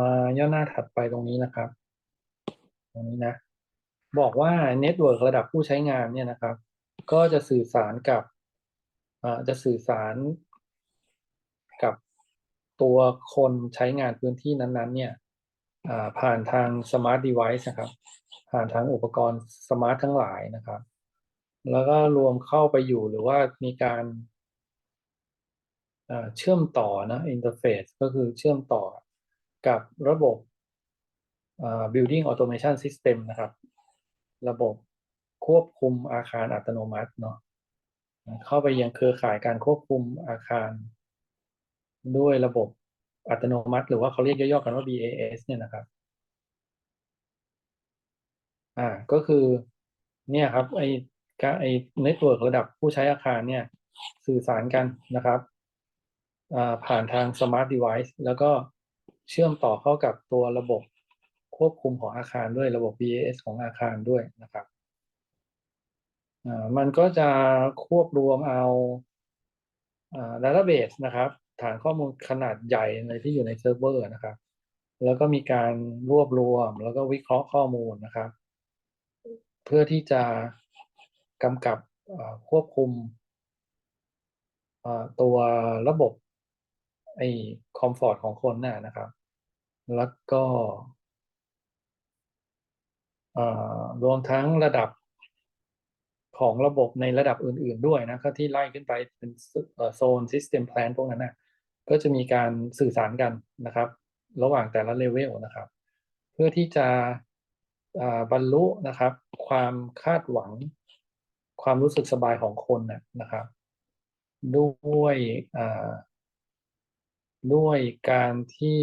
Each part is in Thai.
มาย่อหน้าถัดไปตรงนี้นะครับ ตรงนี้นะ บอกว่าเน็ตเวิร์กระดับผู้ใช้งานเนี่ยนะครับ ก็จะสื่อสารกับจะสื่อสารกับตัวคนใช้งานพื้นที่นั้นๆ เนี่ยผ่านทางสมาร์ทเดเวิ์นะครับ ผ่านทางอุปกรณ์สมาร์ททั้งหลายนะครับ แล้วก็รวมเข้าไปอยู่หรือว่ามีการเชื่อมต่อนะอินเทอร์เฟซก็คือเชื่อมต่อ กับระบบ building automation system นะครับ ระบบควบคุมอาคารอัตโนมัติเนาะเข้าไปยังเครือข่ายการควบคุมอาคาร ด้วยระบบอัตโนมัติ หรือว่าเขาเรียกย่อๆกันว่า BAS เนี่ยนะครับอ่าก็คือเนี่ยครับไอไอเน็ตเวิร์กระดับผู้ใช้อาคารเนี่ยสื่อสารกันนะครับอ่าผ่านทางสมาร์ทเดเวิ์แล้วก็ เชื่อมต่อเข้ากับตัวระบบควบคุมของอาคารด้วยระบบ BAS ของอาคารด้วยนะครับมันก็จะควบรวมเอาอ่า database นะครับ ฐานข้อมูลขนาดใหญ่ในที่อยู่ในเซิร์ฟเวอร์นะครับ แล้วก็มีการรวบรวมแล้วก็วิเคราะห์ข้อมูลนะครับ เพื่อที่จะกำกับควบคุมตัวระบบไอ้คอมฟอร์ตของคนน่ะนะครับ แล้วก็รวมทั้งระดับของระบบในระดับอื่น ๆด้วยนะก็ที่ไล่ขึ้นไปเป็นโซน System Plan พวกนั้นนะก็จะมีการสื่อสารกันนะครับ ระหว่างแต่ละเลเวลนะครับ เพื่อที่จะบรรลุนะครับ ความคาดหวัง ความรู้สึกสบายของคนนะครับ ด้วยด้วยการที่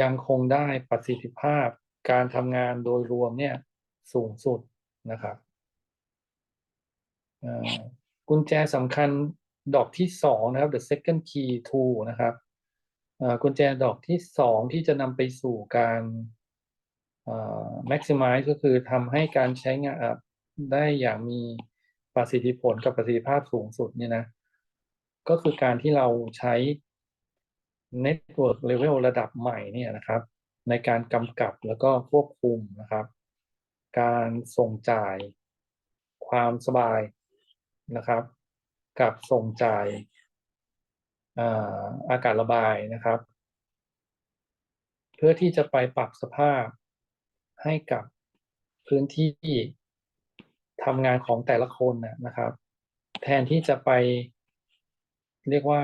ยังคงได้ประสิทธิภาพการทำงานโดยรวมเนี่ยสูงสุดนะครับกุญแจสำคัญดอกที่สองนะครับ the second key to นะครับกุญแจดอกที่สองที่จะนำไปสู่การ maximize ก็คือทำให้การใช้งานได้อย่างมีประสิทธิผลกับประสิทธิภาพสูงสุดเนี่ยนะ ก็คือการที่เราใช้ network level ระดับใหม่เนี่ยนะครับ ในการกำกับแล้วก็ควบคุมนะครับ การส่งจ่ายความสบายนะครับ กับส่งจ่ายอากาศระบายนะครับ เพื่อที่จะไปปรับสภาพให้กับพื้นที่ทำงานของแต่ละคนนะครับ แทนที่จะไปเรียกว่า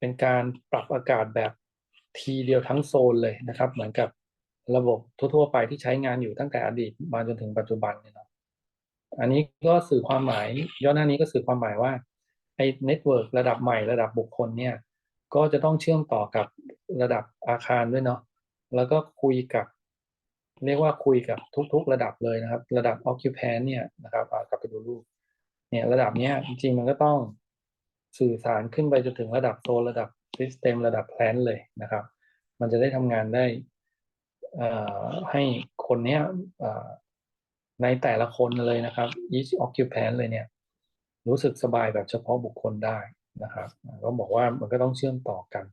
เป็นการปรับอากาศแบบทีเดียวทั้งโซนเลยนะครับ เหมือนกับระบบทั่วๆไปที่ใช้งานอยู่ตั้งแต่อดีตมาจนถึงปัจจุบันเนี่ยนะอันนี้ก็สื่อความหมายย้อนหน้านี้ก็สื่อความหมายว่าไอ้เน็ตเวิร์กระดับใหม่ระดับบุคคลเนี่ย ก็จะต้องเชื่อมต่อกับระดับอาคารด้วยเนาะแล้วก็คุยกับ เรียกว่าคุยกับทุก ๆ ระดับเลยนะครับ ระดับ occupant เนี่ยนะครับกลับไปดูรูปเนี่ยระดับเนี้ยจริงๆมันก็ต้อง สื่อสารขึ้นไปจนถึงระดับโซนระดับซิสเต็มระดับแพลนเลยนะครับ มันจะได้ทำงานได้ให้คนเนี้ยในแต่ละคนเลยนะครับ each occupant เลยเนี่ย รู้สึกสบายแบบเฉพาะบุคคลได้นะครับ ก็บอกว่ามันก็ต้องเชื่อมต่อกัน